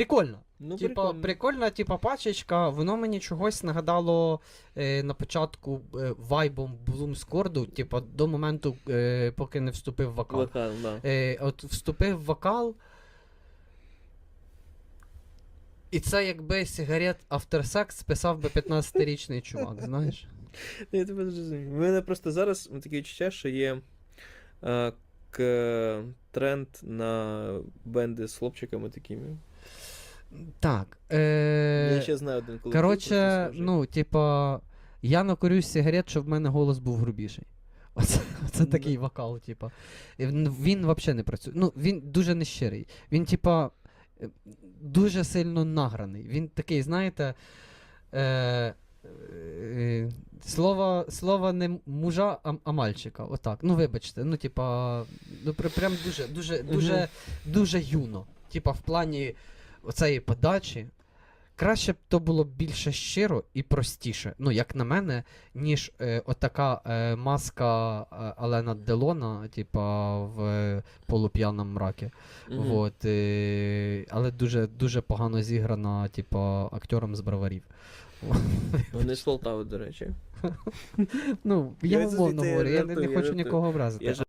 Прикольно. Ну, типа, прикольно. прикольна, типа, пачечка, воно мені чогось нагадало е, на початку е, вайбом Блумскорду, типа, до моменту, е, поки не вступив в вокал. Вокал, да. Е, от вступив в вокал. І це якби сигарет After Sex списав би 15-річний чувак, знаєш? Я тебе зрозумів. У мене просто зараз таке відчуття, що є е, к, тренд на бенди з хлопчиками такими. Так. Е... Я ще знаю один колектив. Коротше, ну, типа, я накурюсь сигарет, щоб в мене голос був грубіший. Оце, оце такий вокал, типа. Він, взагалі не працює. Ну, він дуже нещирий. Він, типа, е, дуже сильно награний. Він такий, знаєте. Е, е, слово, слово не мужа, а, а мальчика. Отак. Ну, вибачте. Ну, типа, ну, при- прям дуже, дуже, дуже, дуже юно. Типа, в плані оцеї подачі. Краще б то було більше щиро і простіше, ну, як на мене, ніж е, отака е, маска е, Алена Делона, типа в е, полуп'яному мракі. Мгм. Вот, е, але дуже, дуже погано зіграна, типа, актором з броварів. Вони з Полтави, до речі. Ну, Я я умовно звідти говорю, я не, жартую, не я хочу жартую. нікого образити. Я